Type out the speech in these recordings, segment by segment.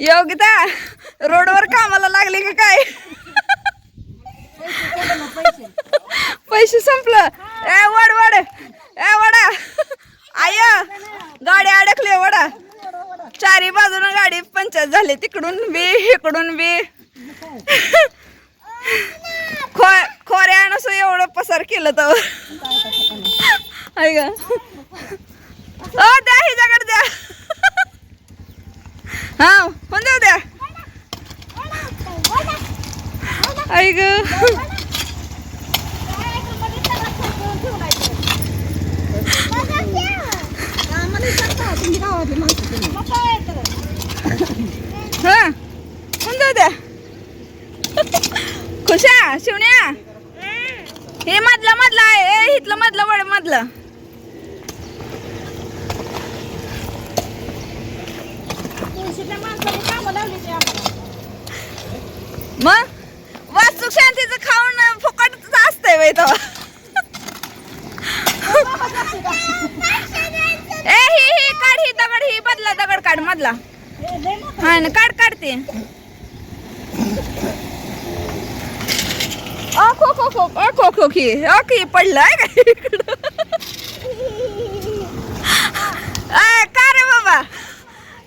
योगिता रोडवर कामाला लागले का काय? पैसे संपलं. ए वड वड. ए वडा. आय गाडी अडकली वडा. चारी बाजून गाडी पंचायत झाली तिकडून बी इकडून बी खो खोऱ्यानं एवढं पसार केलं तर. ऐक ओ द्या हिच्याकडे द्या. हा होऊन जाऊ द्या? ऐक आम्हाला हा होऊन जाऊ द्या? खुशा शिवण्या. हे मधलं मधलं आहे. ए इथलं मधलं वड मधलं. तुळशीच्या माणसाने कामं लावली ते आम्हाला. मग? वास्तू शांतीचं खाऊन फुकट असतंय वय तो. ए ही ही काढ ही दगड ही बदला दगड काढ मधला. हे लय मोठं हा ना काढ काढते अ खो खो खो अ खो खो की अ की पडलाय का इकडं?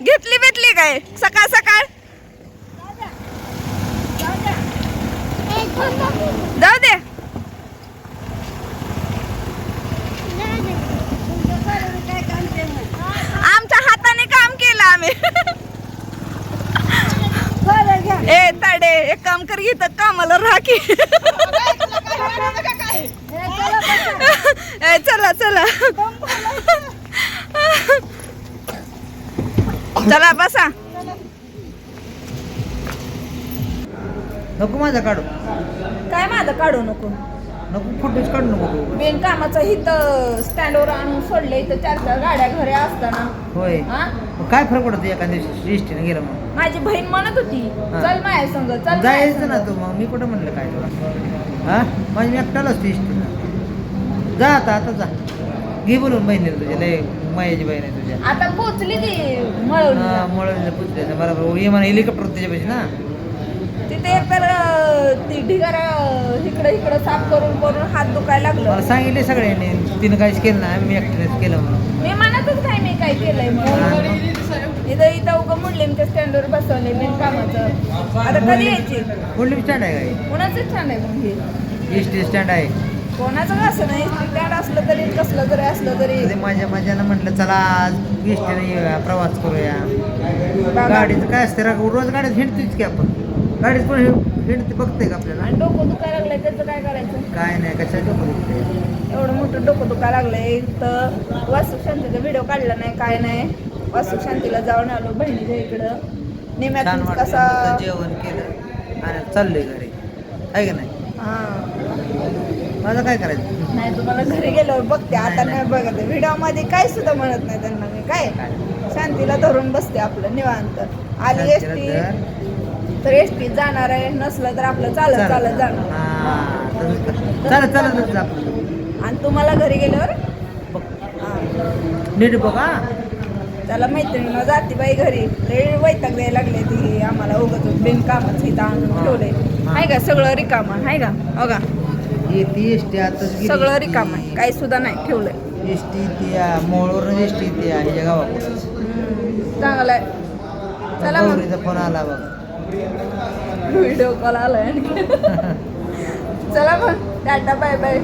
घेतली भेटली काय? सकाळ सकाळ. जाऊ दे. आमच्या हाताने काम केलं आम्ही. ए ताडे एक काम कर घेत कामाला हे चला चला. चला बसा. नको माझा काढू. काय माझं काढू नको? नको फुटेज काढू नको तू. बेन कामाचं इथं स्टँडवर आणून सोडले इथं चार चार गाड्या घरी असताना. होय. हा? मग काय फरक पडतो एका दिवशी एसटीने गेलं मग माझी बहीण म्हणत होती चल माया संग चल जायचं ना संग. तू मग मी कुठं म्हणलं काय तुला? हा? माझी मी एकटालाच ती एसटीनं जा आता आता जा. घे बोलून बहिणीला तुझ्या लय मायाची बहीण आहे तुझ्या. आता पोचली ती मळवलीला. मुळे पुचल्याचं बरोबर. ये म्हणा हेलिकॉप्टर त्याच्यापाशी ना. तिथे तर ती ढिगारा इकडं इकडं साफ करून करून हात दुखायला मला लागलं सांगितले सगळ्यांनी तिनं काहीच केलं नाही मी एकटीनेच केलं म्हणून. मी म्हणतच काय मी काय केलंय हा, म्हणून इथं इथं उगं म्हणले त्या स्टँडवर बसवले बिन कामाचं. आता कधी यायची? कुठली स्टँड आहे काय कोणाचं छान आहे हे? एस टी स्टँड आहे. कोणाचं असं नाही? स्टँड असलं तरी कसलं तरी असलं तरी. ते माझ्या माझ्यानं म्हटलं चला आज एस टीने येऊया प्रवास करूया. गाडीचं काय असते रा- रोज गाडीत हिंडतेच की आपण. गाडीत पण हिंडते बघते का आपल्याला? आणि डोकं दुखायला लागलंय त्याचं काय करायचं? काय नाही कशा डोकं दुखते एवढं मोठं डोकं दुखायला लागलंय. तर वास्तू शांतीचा व्हिडिओ काढला नाही काय नाही. वास्तू शांतीला जाऊन आलो बहिणीच्या इकडं. निम्यात कसा जेवण केलं. आणि चाललोय घरी. आहे का नाही? हा. माझं काय करायचं? नाही तुम्हाला घरी गेल्यावर बघते. आता नाही, बघत व्हिडिओमध्ये काय सुद्धा म्हणत नाही त्यांना मी. काय? शांतीला धरून बसते आपलं निवांत. आली एस टी तर? एस टी जाणार आहे. नसलं तर आपलं चालत चालत. जाणार. हा. चालत चालत. आणि तुम्हाला घरी गेल्यावर? बघ. हा, नीट बघ हा. त्याला मैत्रिणीनं जाती बाई घरी. लय वैताग द्यायला लागले ती. आम्हाला उगत बिनकामच इथं आणून ठेवले आहे का? सगळं रिकामं. आहे का? हो का? येते एस टी आताच सगळं रिकामं आहे. काही सुद्धा नाही ठेवलंय. एस टी त्या मोळवर एस टी त्या ह्याच्या गावाकडे हम्म, चांगलं आहे. चला मग. गौरीचा फोन आला बघ. व्हिडिओ कॉल आलाय आणखी. चला मग. Ta-ta bye bye.